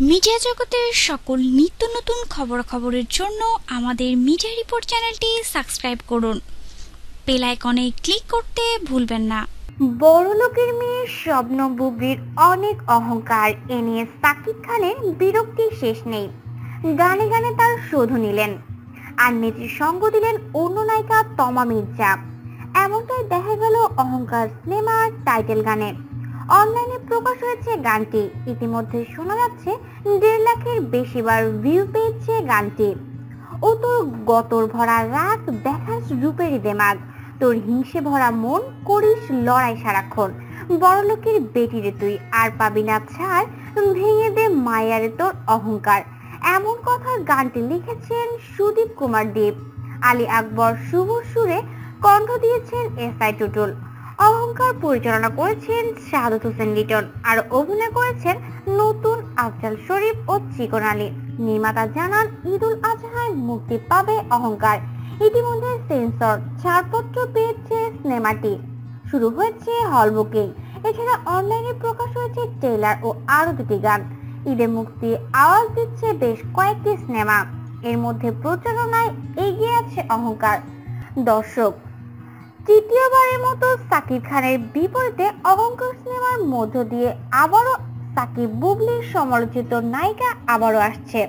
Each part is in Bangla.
মিডিয়া জগতের সকল নিত্য নতুন খবরাখবরের জন্য আমাদের মিডিয়া রিপোর্ট চ্যানেলটি সাবস্ক্রাইব করুন। বেল আইকনে ক্লিক করতে ভুলবেন না। বড় লোকের মেয়ে স্বপ্ন বুবলির অনেক অহংকার এ নিয়ে সাকিব খানের বিরক্তি শেষ নেই। গানে গানে তার শোধ নিলেন। আর নেত্রীর সঙ্গ দিলেন অন্য নায়িকা তমা মির্জা। এমনটাই দেখা গেল অহংকার সিনেমার টাইটেল গানে। অনলাইনে প্রকাশ হয়েছে গানটি। ইতিমধ্যে শোনা যাচ্ছে দেড় লাখের বেশিবার ভিউ পেয়েছে গানটি। ও তোর গতর ভরা রাত দেখাস রূপেরই দেমাগ। তোর হিংসে ভরা মন করিস লড়াই সারাক্ষণ। বড়লোকের বেটি রে তুই, আর পাবি না ছাড়, ভেঙে দে মায়ারে তোর অহংকার। এমন কথা গানটি লিখেছেন সুদীপ কুমার দেব। আলী আকবর শুভ সুরে কণ্ঠ দিয়েছেন এস আই টুটুল। অহংকার পরিচালনা করেছেন শাহাদত হোসেন লিটন আর অভিনয় করেছেন নতুন আফজাল শরীফ ও চিকন আলী। নির্মাতা জানান, ঈদুল আজহায় মুক্তি পাবে অহংকার। ইতিমধ্যে সেন্সর ছাড়পত্র পেয়েছে সিনেমাটি। শুরু হয়েছে হল বুকিং। এছাড়া অনলাইনে প্রকাশ হয়েছে ট্রেলার ও আরও দুটি গান। ঈদে মুক্তি আওয়াজ দিচ্ছে বেশ কয়েকটি সিনেমা। এর মধ্যে প্রচারণায় এগিয়ে আছে অহংকার। দর্শক তৃতীয়বারের মতো সাকিব খানের বিপরীতে অহংকার সিনেমার মধ্য দিয়ে আবারও সাকিব বুবলির সমালোচিত নায়িকা আবারও আসছে।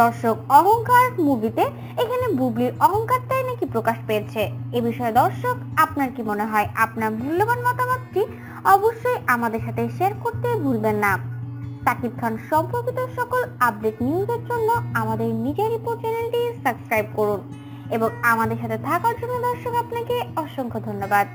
দর্শক, অহংকার মুভিতে এখানে বুবলির অহংকারটাই নাকি প্রকাশ পেয়েছে। এ বিষয়ে দর্শক, আপনার কি মনে হয়? আপনার মূল্যবান মতামতটি অবশ্যই আমাদের সাথে শেয়ার করতে ভুলবেন না। সাকিব খান সম্পর্কিত সকল আপডেট নিউজের জন্য আমাদের মিডিয়া রিপোর্ট চ্যানেলটি সাবস্ক্রাইব করুন। এবং আমাদের সাথে থাকার জন্য দর্শক আপনাকে অসংখ্য ধন্যবাদ।